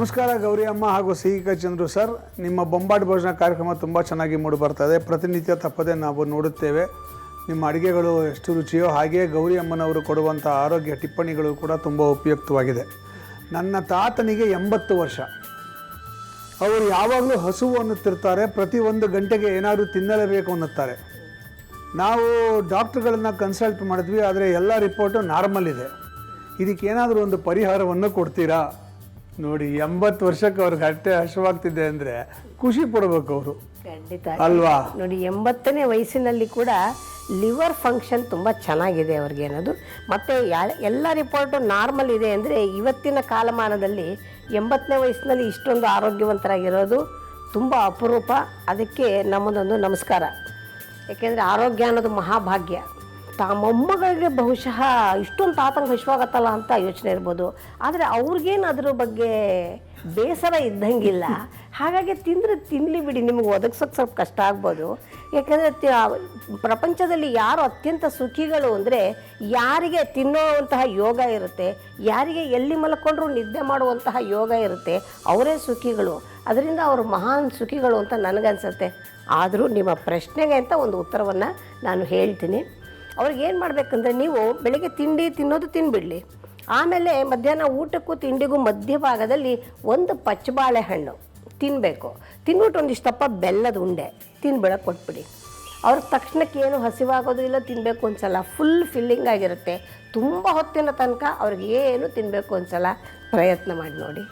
ನಮಸ್ಕಾರ ಗೌರಿ ಅಮ್ಮ ಹಾಗೂ ಸಿಹಿಕ ಚಂದ್ರು ಸರ್. ನಿಮ್ಮ ಬೊಂಬಾಟ್ ಭೋಜನ ಕಾರ್ಯಕ್ರಮ ತುಂಬ ಚೆನ್ನಾಗಿ ಮೂಡಿ ಬರ್ತಾ ಇದೆ ಪ್ರತಿನಿತ್ಯ ತಪ್ಪದೆ ನಾವು ನೋಡುತ್ತೇವೆ. ನಿಮ್ಮ ಅಡುಗೆಗಳು ಎಷ್ಟು ರುಚಿಯೋ ಹಾಗೆಯೇ ಗೌರಿ ಅಮ್ಮನವರು ಕೊಡುವಂಥ ಆರೋಗ್ಯ ಟಿಪ್ಪಣಿಗಳು ಕೂಡ ತುಂಬ ಉಪಯುಕ್ತವಾಗಿದೆ. ನನ್ನ ತಾತನಿಗೆ ಎಂಬತ್ತು ವರ್ಷ. ಅವರು ಯಾವಾಗಲೂ ಹಸುವು ಅನ್ನುತ್ತಿರ್ತಾರೆ. ಪ್ರತಿ ಒಂದು ಗಂಟೆಗೆ ಏನಾದರೂ ತಿನ್ನಲೇಬೇಕು ಅನ್ನುತ್ತಾರೆ. ನಾವು ಡಾಕ್ಟ್ರುಗಳನ್ನು ಕನ್ಸಲ್ಟ್ ಮಾಡಿದ್ವಿ, ಆದರೆ ಎಲ್ಲ ರಿಪೋರ್ಟು ನಾರ್ಮಲ್ ಇದೆ. ಇದಕ್ಕೆ ಏನಾದರೂ ಒಂದು ಪರಿಹಾರವನ್ನು ಕೊಡ್ತೀರಾ? ನೋಡಿ ಎಂಬತ್ತು ವರ್ಷಕ್ಕೆ ಅವ್ರಿಗೆ ಹೊಟ್ಟೆ ಹಸುವಾಗ್ತಿದೆ ಅಂದ್ರೆ ಖುಷಿ ಪಡ್ಬೇಕು ಅವರು. ಖಂಡಿತ. ಅಲ್ವಾ? ನೋಡಿ ಎಂಬತ್ತನೇ ವಯಸ್ಸಿನಲ್ಲಿ ಕೂಡ ಲಿವರ್ ಫಂಕ್ಷನ್ ತುಂಬ ಚೆನ್ನಾಗಿದೆ ಅವ್ರಿಗೆ ಅನ್ನೋದು. ಮತ್ತೆ ಎಲ್ಲ ರಿಪೋರ್ಟು ನಾರ್ಮಲ್ ಇದೆ ಅಂದ್ರೆ ಇವತ್ತಿನ ಕಾಲಮಾನದಲ್ಲಿ ಎಂಬತ್ತನೇ ವಯಸ್ಸಿನಲ್ಲಿ ಇಷ್ಟೊಂದು ಆರೋಗ್ಯವಂತರಾಗಿರೋದು ತುಂಬ ಅಪರೂಪ. ಅದಕ್ಕೆ ನಮ್ಮದೊಂದು ನಮಸ್ಕಾರ. ಏಕೆಂದರೆ ಆರೋಗ್ಯ ಅನ್ನೋದು ಮಹಾಭಾಗ್ಯ. ತಾ ಮೊಮ್ಮಗಳಿಗೆ ಬಹುಶಃ ಇಷ್ಟೊಂದು ಆತಂಕ ವಿಶ್ವಾಗತ್ತಲ್ಲ ಅಂತ ಯೋಚನೆ ಇರ್ಬೋದು. ಆದರೆ ಅವ್ರಿಗೇನು ಅದ್ರ ಬಗ್ಗೆ ಬೇಸರ ಇದ್ದಂಗಿಲ್ಲ. ಹಾಗಾಗಿ ತಿಂದರೆ ತಿನ್ನಲಿ ಬಿಡಿ, ನಿಮಗೆ ಒದಗಿಸೋಕೆ ಸ್ವಲ್ಪ ಕಷ್ಟ ಆಗ್ಬೋದು. ಯಾಕೆಂದರೆ ಪ್ರಪಂಚದಲ್ಲಿ ಯಾರು ಅತ್ಯಂತ ಸುಖಿಗಳು ಅಂದರೆ ಯಾರಿಗೆ ತಿನ್ನುವಂತಹ ಯೋಗ ಇರುತ್ತೆ, ಯಾರಿಗೆ ಎಲ್ಲಿ ಮಲ್ಕೊಂಡ್ರೂ ನಿದ್ದೆ ಮಾಡುವಂತಹ ಯೋಗ ಇರುತ್ತೆ, ಅವರೇ ಸುಖಿಗಳು. ಅದರಿಂದ ಅವರು ಮಹಾನ್ ಸುಖಿಗಳು ಅಂತ ನನಗನ್ಸುತ್ತೆ. ಆದರೂ ನಿಮ್ಮ ಪ್ರಶ್ನೆಗೆ ಅಂತ ಒಂದು ಉತ್ತರವನ್ನು ನಾನು ಹೇಳ್ತೀನಿ. ಅವ್ರಿಗೆ ಏನು ಮಾಡಬೇಕಂದ್ರೆ ನೀವು ಬೆಳಗ್ಗೆ ತಿಂಡಿ ತಿನ್ನೋದು ತಿನ್ಬಿಡಲಿ. ಆಮೇಲೆ ಮಧ್ಯಾಹ್ನ ಊಟಕ್ಕೂ ತಿಂಡಿಗೂ ಮಧ್ಯಭಾಗದಲ್ಲಿ ಒಂದು ಪಚ್ಚಬಾಳೆಹಣ್ಣು ತಿನ್ನಬೇಕು ತಿನ್ಬಿಟ್ಟು ಒಂದಿಷ್ಟಪ್ಪ ಬೆಲ್ಲದ ಉಂಡೆ ತಿನ್ಬಿಡಕ್ಕೆ ಕೊಟ್ಬಿಡಿ ಅವ್ರಿಗೆ ತಕ್ಷಣಕ್ಕೆ ಏನು ಹಸಿವಾಗೋದು ಇಲ್ಲ ತಿನ್ನಬೇಕು ಅನ್ಸಲ್ಲ ಫುಲ್ ಫಿಲ್ಲಿಂಗ್ ಆಗಿರುತ್ತೆ. ತುಂಬ ಹೊತ್ತಿನ ತನಕ ಅವ್ರಿಗೆ ಏನು ತಿನ್ನಬೇಕು ಅನ್ಸಲ್ಲ ಪ್ರಯತ್ನ ಮಾಡಿ ನೋಡಿ.